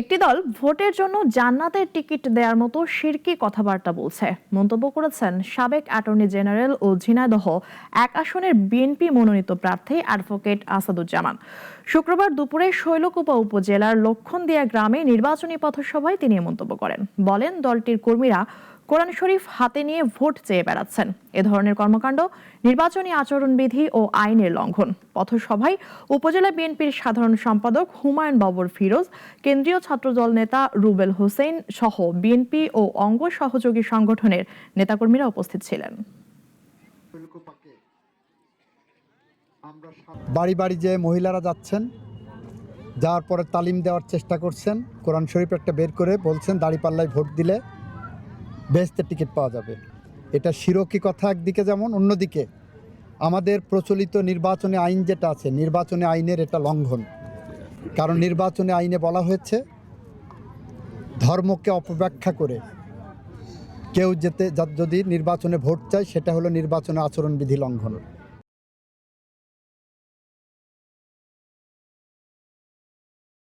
একটি দল ভোটের জন্য জান্নাতের টিকিট দেওয়ার মতো শিরকি কথাবার্তা বলছে। মন্তব্য করেছেন সাবেক অ্যাটর্নি জেনারেল ও ঝিনাইদহ এক আসনের বিএনপি মনোনীত প্রার্থী অ্যাডভোকেট আসাদুজ্জামান। শুক্রবার দুপুরে শৈলকুপা উপজেলার লক্ষণদিয়া গ্রামে নির্বাচনী পথসভায় তিনি মন্তব্য করেন। বলেন, দলটির কর্মীরা কোরআন শরীফ হাতে নিয়ে ভোট চেয়ে বেড়াচ্ছেন। এ ধরনের কর্মকাণ্ড নির্বাচনী আচরণবিধি ও আইনের লঙ্ঘন। পথসভায় উপজেলা বিএনপির সাধারণ সম্পাদক হুমায়ুন বাবর ফিরোজ, কেন্দ্রীয় ছাত্রদল নেতা রুবেল হোসেন সহ বিএনপি ও অঙ্গ সহযোগী সংগঠনের নেতাকর্মীরা উপস্থিত ছিলেন। বাড়ি বাড়ি যে মহিলারা যাচ্ছেন, যাওয়ার পরে তালিম দেওয়ার চেষ্টা করছেন। কোরআন শরীফ একটা বের করে বলছেন, দাড়িপাল্লায় ভোট দিলে বেহেস্তের টিকিট পাওয়া যাবে। এটা শিরকি কথা একদিকে যেমন, অন্যদিকে আমাদের প্রচলিত নির্বাচনী আইন যেটা আছে, নির্বাচনী আইনের এটা লঙ্ঘন। কারণ নির্বাচনী আইনে বলা হয়েছে, ধর্মকে অপব্যাখ্যা করে কেউ যেতে যদি নির্বাচনে ভোট চায়, সেটা হলো নির্বাচনে আচরণবিধি লঙ্ঘন।